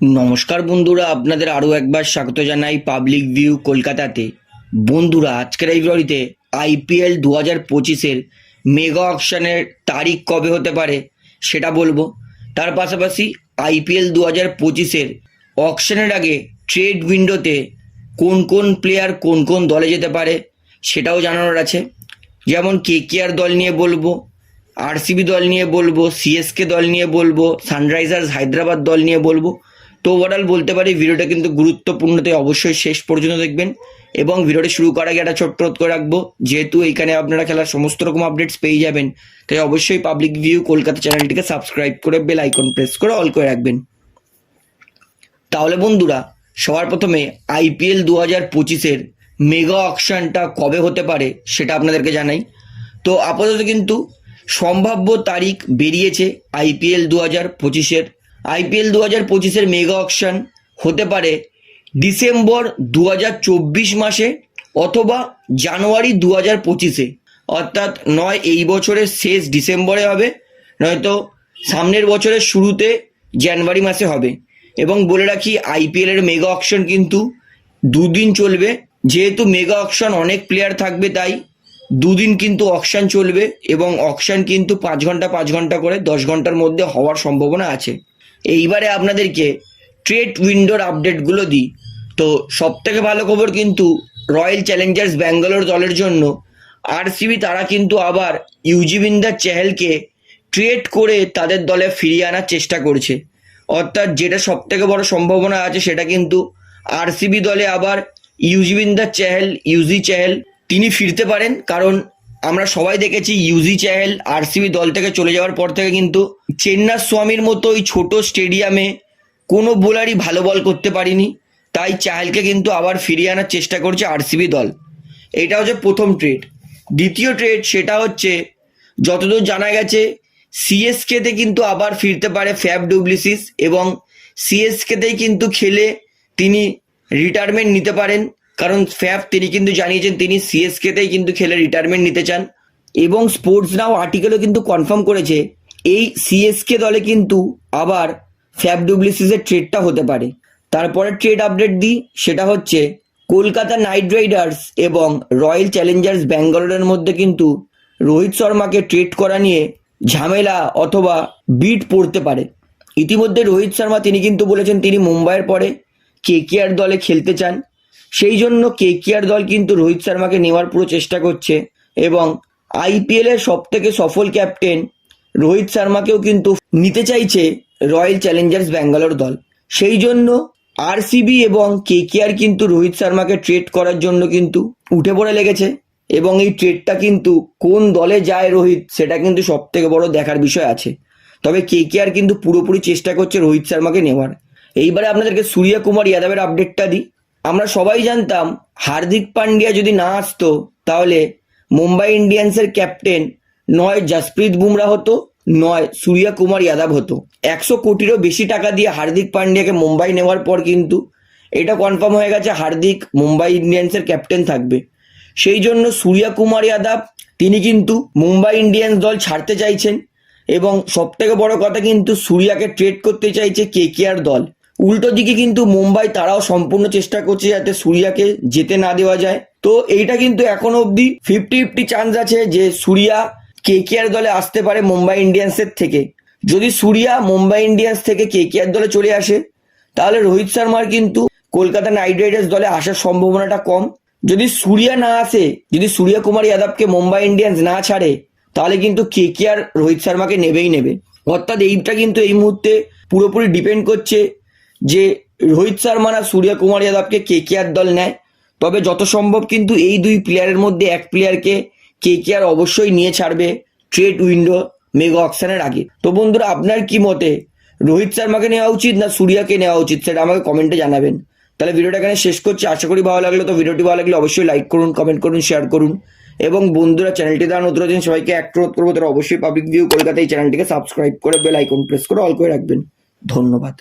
নমস্কার বন্ধুরা, আপনাদের আরও একবার স্বাগত জানাই পাবলিক ভিউ কলকাতাতে। বন্ধুরা, আজকের এই ভিডিওতে আইপিএল দু হাজার পঁচিশের মেগা অকশনের তারিখ কবে হতে পারে সেটা বলব। তার পাশাপাশি আইপিএল দু হাজার পঁচিশের অকশনের আগে ট্রেড উইন্ডোতে কোন কোন প্লেয়ার কোন কোন দলে যেতে পারে সেটাও জানানোর আছে। যেমন কেকেআর দল নিয়ে বলব আরসিবি দল নিয়ে বলব সিএসকে দল নিয়ে বলব সানরাইজার্স হায়দ্রাবাদ দল নিয়ে বলব তো ওভারঅল বলতে পারি, ভিডিওটা কিন্তু গুরুত্বপূর্ণ, তাই অবশ্যই শেষ পর্যন্ত দেখবেন। এবং ভিডিওটা শুরু করার আগে একটা ছোট্ট অনুরোধ করে রাখব, যেহেতু এইখানে আপনারা খেলার সমস্ত রকম আপডেটস পেয়ে যাবেন, তাই অবশ্যই পাবলিক ভিউ কলকাতা চ্যানেলটিকে সাবস্ক্রাইব করে বেল আইকন প্রেস করে অল করে রাখবেন। তাহলে বন্ধুরা, সবার প্রথমে আইপিএল দু হাজার পঁচিশের মেগা অকশনটা কবে হতে পারে সেটা আপনাদেরকে জানাই। তো আপাতত কিন্তু সম্ভাব্য তারিখ বেরিয়েছে আইপিএল দু হাজার পঁচিশের আইপিএল দু হাজার পঁচিশের মেগা অকশন হতে পারে ডিসেম্বর দু হাজার চব্বিশ মাসে অথবা জানুয়ারি দু হাজার পঁচিশে। অর্থাৎ নয় এই বছরের শেষ ডিসেম্বরে হবে, নয়তো সামনের বছরের শুরুতে জানুয়ারি মাসে হবে। এবং বলে রাখি আইপিএল এর মেগা অকশন কিন্তু দুদিন চলবে। যেহেতু মেগা অকশন অনেক প্লেয়ার থাকবে, তাই দুদিন কিন্তু অকশন চলবে এবং অকশন কিন্তু পাঁচ ঘণ্টা পাঁচ ঘণ্টা করে দশ ঘণ্টার মধ্যে হওয়ার সম্ভাবনা আছে। এইবারে আপনাদেরকে ট্রেড উইন্ডোর আপডেটগুলো দিই। তো সব থেকে ভালো খবর কিন্তু রয়্যাল চ্যালেঞ্জার্স ব্যাঙ্গালোর দলের জন্য। আরসিবি তারা কিন্তু আবার ইউজিবিন্দার চেহেলকে ট্রেড করে তাদের দলে ফিরিয়ে আনার চেষ্টা করছে। অর্থাৎ যেটা সব থেকে বড় সম্ভাবনা আছে সেটা কিন্তু আরসিবি দলে আবার ইউজিবিন্দার চেহেল ইউজি চেহেল তিনি ফিরতে পারেন। কারণ আমরা সবাই দেখেছি ইউজি চেহেল আরসিবি দল থেকে চলে যাওয়ার পর থেকে কিন্তু চেন্নার স্বামীর মতো ওই ছোট স্টেডিয়ামে কোনো বোলারই ভালো বল করতে পারিনি। তাই চাহেলকে কিন্তু আবার ফিরিয়ে আনার চেষ্টা করছে আরসিবি দল। এটা হচ্ছে প্রথম ট্রেড দ্বিতীয় ট্রেড সেটা হচ্ছে, যতদূর জানা গেছে সিএসকেতে কিন্তু আবার ফিরতে পারে ফ্যাব ডুপ্লিসিস এবং সিএসকেতেই কিন্তু খেলে তিনি রিটায়ারমেন্ট নিতে পারেন। কারণ ফ্যাব তিনি কিন্তু জানিয়েছেন, তিনি সিএসকেতেই কিন্তু খেলে রিটায়ারমেন্ট নিতে চান। এবং স্পোর্টস নাও আর্টিকেলও কিন্তু কনফার্ম করেছে, এই সিএসকে দলে কিন্তু আবার ফ্যাব ডুপ্লিসিসের ট্রেডটা হতে পারে। তারপরে ট্রেড আপডেট দিই, সেটা হচ্ছে কলকাতা নাইট রাইডার্স এবং রয়্যাল চ্যালেঞ্জার্স ব্যাঙ্গালোরের মধ্যে কিন্তু রোহিত শর্মাকে ট্রেড করা নিয়ে ঝামেলা অথবা বিট পড়তে পারে। ইতিমধ্যে রোহিত শর্মা, তিনি কিন্তু বলেছেন তিনি মুম্বাইয়ের পরে কেকেআর দলে খেলতে চান। সেই জন্য কেকেআর দল কিন্তু রোহিত শর্মাকে নেওয়ার পুরো চেষ্টা করছে এবং আইপিএল এর সব থেকে সফল ক্যাপ্টেন রোহিত শর্মাকেও কিন্তু নিতে চাইছে রয়্যাল চ্যালেঞ্জার্স ব্যাঙ্গালোর দল। সেই জন্য আরসিবি এবং কেকেআর কিন্তু রোহিত শর্মাকে ট্রেড করার জন্য কিন্তু উঠে পড়ে লেগেছে এবং এই ট্রেডটা কিন্তু কোন দলে যায় রোহিত সেটা কিন্তু সব থেকে বড় দেখার বিষয় আছে। তবে কেকেআর কিন্তু পুরোপুরি চেষ্টা করছে রোহিত শর্মাকে নেওয়ার। এইবারে আপনাদেরকে সূর্য কুমার যাদবের আপডেটটা দিই। আমরা সবাই জানতাম হার্দিক পান্ডিয়া যদি না আসতো, তাহলে মুম্বাই ইন্ডিয়ান্সের ক্যাপ্টেন নয় জসপ্রীত বুমরা হতো, নয় সূর্য কুমার যাদব হতো। একশো কোটিরও বেশি টাকা দিয়ে হার্দিক পান্ডিয়াকে মুম্বাই নেওয়ার পর কিন্তু এটা কনফার্ম হয়ে গেছে হার্দিক মুম্বাই ইন্ডিয়ান্সের ক্যাপ্টেন থাকবে। সেই জন্য সূর্য কুমার যাদব, তিনি কিন্তু মুম্বাই ইন্ডিয়ান্স দল ছাড়তে চাইছেন এবং সব থেকে বড় কথা কিন্তু সূর্যাকে ট্রেড করতে চাইছে কেকেআর দল। উল্টো দিকে কিন্তু মুম্বাই তারাও সম্পূর্ণ চেষ্টা করছে যাতে সুরিয়াকে যেতে না দেওয়া যায়। তো এইটা কিন্তু এখনও অবধি ফিফটি ফিফটি চান্স আছে যে সূর্যা কেকেআর দলে আসতে পারে মুম্বাই ইন্ডিয়ান্সের থেকে। যদি সুরিয়া মুম্বাই ইন্ডিয়ান্স থেকে কে কেকেআর দলে চলে আসে, তাহলে রোহিত শর্মার কিন্তু কলকাতা নাইট রাইডার্স দলে আসার সম্ভাবনাটা কম। যদি সুরিয়া না আসে, যদি সূর্য কুমার যাদবকে মুম্বাই ইন্ডিয়ান্স না ছাড়ে, তাহলে কিন্তু কেকেআর রোহিত শর্মাকে নেবেই নেবে। অর্থাৎ এইটা কিন্তু এই মুহূর্তে পুরোপুরি ডিপেন্ড করছে যে রোহিত শর্মা না সূর্য কুমার যাদবকে কেকেআর দল নেয়, তবে যত সম্ভব কিন্তু এই দুই প্লেয়ারের মধ্যে এক প্লেয়ারকে কেকেআর অবশ্যই নিয়ে ছাড়বে ট্রেড উইন্ডো মেগা অকশনের আগে। তো বন্ধুরা, আপনার কি মতে? রোহিত শর্মাকে নেওয়া উচিত না সূর্যাকে নেওয়া উচিত? সেটা আমাকে কমেন্টে জানাবেন। তাহলে ভিডিওটা এখানে শেষ করছি। আশা করি ভালো লাগল। তো ভিডিওটি ভালো লাগলে অবশ্যই লাইক করুন কমেন্ট করুন শেয়ার করুন। এবং বন্ধুরা চ্যানেলটি দ্বারা নতুন আছেন, সবাইকে এক অনুরোধ করব, তারা অবশ্যই পাবলিক ভিউ কলকাতা এই চ্যানেলটিকে সাবস্ক্রাইব করে বেল আইকন প্রেস করে অল করে রাখবেন। ধন্যবাদ।